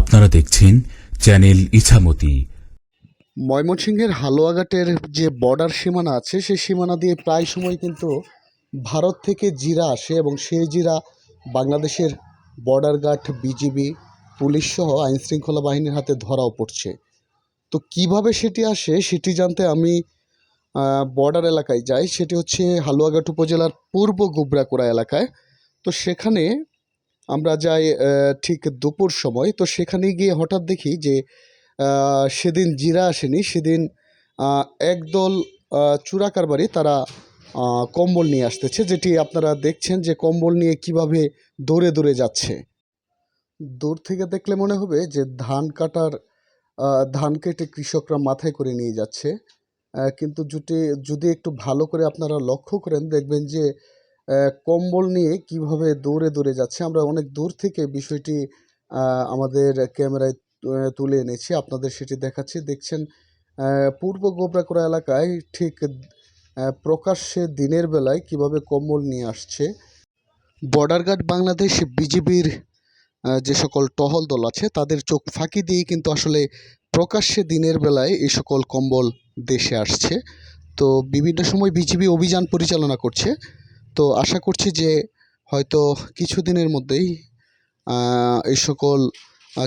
আপনারা দেখছেন চ্যানেল ইছামতি। ময়মনসিংহের হালুয়াঘাটের যে বর্ডার সীমানা আছে, সেই সীমানা দিয়ে প্রায় সময় কিন্তু ভারত থেকে জিরা আসে এবং সেই জিরা বাংলাদেশের বর্ডার গার্ড, বিজিবি, পুলিশ সহ আইনশৃঙ্খলা বাহিনীর হাতে ধরাও পড়ছে। তো কীভাবে সেটি আসে সেটি জানতে আমি বর্ডার এলাকায় যাই। সেটি হচ্ছে হালুয়াঘাট উপজেলার পূর্ব গুবরাকুড়া এলাকায়। তো সেখানে আমরা যাই ঠিক দুপুর সময়। তো সেখানে গিয়ে হঠাৎ দেখি যে সেদিন জিরা আসেনি। সেদিন একদল আহ, কারবারি তারা কম্বল নিয়ে আসতেছে যেটি আপনারা দেখছেন যে কম্বল নিয়ে কীভাবে দৌড়ে দৌড়ে যাচ্ছে। দূর থেকে দেখলে মনে হবে যে ধান কাটার ধান কেটে কৃষকরা মাথায় করে নিয়ে যাচ্ছে। কিন্তু যদি যদি একটু ভালো করে আপনারা লক্ষ্য করেন দেখবেন যে কম্বল নিয়ে কীভাবে দৌড়ে দৌড়ে যাচ্ছে, আমরা অনেক দূর থেকে বিষয়টি আমাদের ক্যামেরায় তুলে এনেছি। আপনাদের সেটি দেখাচ্ছি। দেখছেন পূর্ব গোবরাকুড়া এলাকায় ঠিক প্রকাশ্যে দিনের বেলায় কীভাবে কম্বল নিয়ে আসছে। বর্ডার গার্ড বাংলাদেশ বিজিবির যে সকল টহল দল আছে, তাদের চোখ ফাঁকি দিয়ে কিন্তু আসলে প্রকাশ্যে দিনের বেলায় এই সকল কম্বল দেশে আসছে। তো বিভিন্ন সময় বিজিবি অভিযান পরিচালনা করছে। তো আশা করছি যে হয়তো কিছুদিনের মধ্যেই এই সকল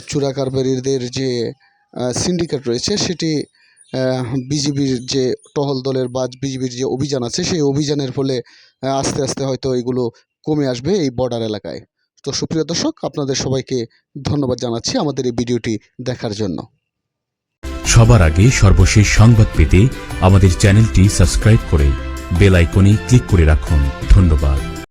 চোরা কারবারিদের যে সিন্ডিকেট রয়েছে সেটি বিজিবির যে টহল দলের বা বিজিবির যে অভিযান আছে সেই অভিযানের ফলে আস্তে আস্তে হয়তো এগুলো কমে আসবে এই বর্ডার এলাকায়। তো সুপ্রিয় দর্শক, আপনাদের সবাইকে ধন্যবাদ জানাচ্ছি আমাদের এই ভিডিওটি দেখার জন্য। সবার আগে সর্বশেষ সংবাদ পেতে আমাদের চ্যানেলটি সাবস্ক্রাইব করে বেল আইকনে ক্লিক করে রাখুন। ধন্যবাদ।